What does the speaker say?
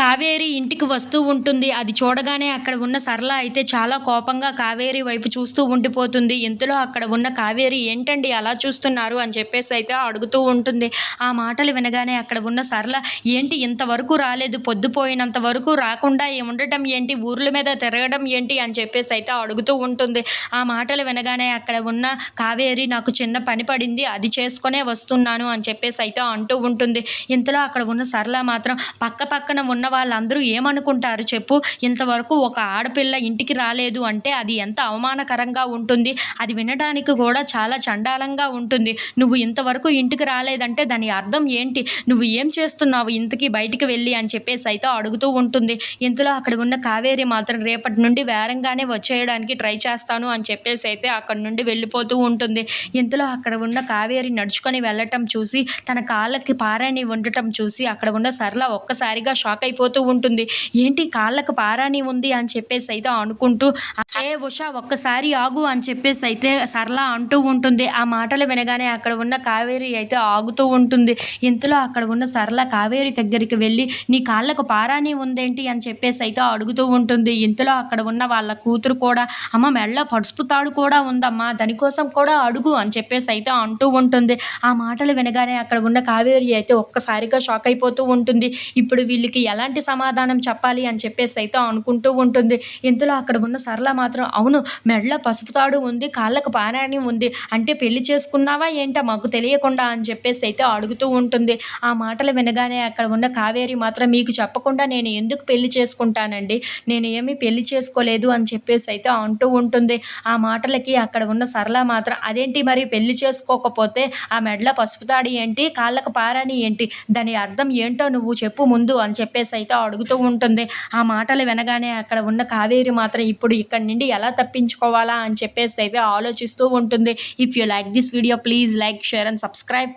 కావేరి ఇంటికి వస్తూ ఉంటుంది. అది చూడగానే అక్కడ ఉన్న సరళ అయితే చాలా కోపంగా కావేరి వైపు చూస్తూ ఉండిపోతుంది. ఇంతలో అక్కడ ఉన్న కావేరి ఏంటండి అలా చూస్తున్నారు అని చెప్పేసి అయితే అడుగుతూ ఉంటుంది. ఆ మాటలు వినగానే అక్కడ ఉన్న సరళ ఏంటి ఇంతవరకు రాలేదు? పొద్దుపోయినంత వరకు రాకుండా ఉండటం ఏంటి? ఊర్ల మీద తిరగడం ఏంటి? అని చెప్పేసి అయితే అడుగుతూ ఉంటుంది. ఆ మాటలు వినగానే అక్కడ ఉన్న కావేరి నాకు చిన్న పని పడింది. అది చేసుకునే వస్తున్నాను అని చెప్పేసి అయితే అంటూ ఉంటుంది. ఇంతలో అక్కడ ఉన్న సరళ మాత్రం పక్క పక్కన ఉన్న వాళ్ళందరూ ఏమనుకుంటారు చెప్పు? ఇంతవరకు ఒక ఆడపిల్ల ఇంటికి రాలేదు అంటే అది ఎంత అవమానకరంగా ఉంటుంది? అది వినడానికి కూడా చాలా చండాలంగా ఉంటుంది. నువ్వు ఇంతవరకు ఇంటికి రాలేదంటే దాని అర్థం ఏంటి? నువ్వు ఏం చేస్తున్నావు ఇంతకి బయటికి వెళ్ళి అని చెప్పేసి అయితే అడుగుతూ ఉంటుంది. ఇంతలో అక్కడ ఉన్న కావేరి మాత్రం రేపటి నుండి వేరంగానే వచ్చేయడానికి ట్రై చేస్తాను అని చెప్పేసి అయితే అక్కడ నుండి వెళ్ళిపోతూ ఉంటుంది. ఇంతలో అక్కడ ఉన్న కావేరి నడుచుకొని వెళ్ళటం చూసి తన కాళ్ళకి పారాని ఉండటం చూసి అక్కడ ఉన్న సరళ ఒక్కసారిగా షాక్ అయిపోతూ ఉంటుంది. ఏంటి కాళ్ళకు పారాణి ఉంది అని చెప్పేసి అయితే అనుకుంటూ ఏ ఉషా ఒక్కసారి ఆగు అని చెప్పేసి అయితే సరళ అంటూ ఉంటుంది. ఆ మాటలు వినగానే అక్కడ ఉన్న కావేరి అయితే ఆగుతూ ఉంటుంది. ఇంతలో అక్కడ ఉన్న సరళ కావేరి దగ్గరికి వెళ్ళి నీ కాళ్ళకు పారాణి ఉందేంటి? అని చెప్పేసి అయితే అడుగుతూ ఉంటుంది. ఇంతలో అక్కడ ఉన్న వాళ్ళ కూతురు కూడా అమ్మ మెళ్ళ పడుపు తాడు కూడా ఉందమ్మా దానికోసం కూడా అడుగు అని చెప్పేసి అయితే అంటూ ఉంటుంది. ఆ మాటలు వినగానే అక్కడ ఉన్న కావేరి అయితే ఒక్కసారిగా షాక్ అయిపోతూ ఉంటుంది. ఇప్పుడు వీళ్ళకి ఎలా ఎలాంటి సమాధానం చెప్పాలి అని చెప్పేసి అయితే అనుకుంటూ ఉంటుంది. ఇంతలో అక్కడ ఉన్న సరళ మాత్రం అవును మెడలో పసుపు తాడు ఉంది కాళ్ళకు పారాణి ఉంది అంటే పెళ్ళి చేసుకున్నావా ఏంటో మాకు తెలియకుండా అని చెప్పేసి అయితే అడుగుతూ ఉంటుంది. ఆ మాటలు వినగానే అక్కడ ఉన్న కావేరి మాత్రం మీకు చెప్పకుండా నేను ఎందుకు పెళ్ళి చేసుకుంటానండి? నేను ఏమీ పెళ్ళి చేసుకోలేదు అని చెప్పేసి అయితే అంటూ ఉంటుంది. ఆ మాటలకి అక్కడ ఉన్న సరళ మాత్రం అదేంటి మరి పెళ్ళి చేసుకోకపోతే ఆ మెడల పసుపుతాడి ఏంటి కాళ్ళకు పారాణి ఏంటి దాని అర్థం ఏంటో నువ్వు చెప్పు ముందు అని చెప్పేసి అయితే అడుగుతూ ఉంటుంది ఆ మాటలు వినగానే అక్కడ ఉన్న కావేరి మాత్రం ఇప్పుడు ఇక్కడి నుండి ఎలా తప్పించుకోవాలా? అని చెప్పేసి అయితే ఆలోచిస్తూ ఉంటుంది. If you like this video please like share and subscribe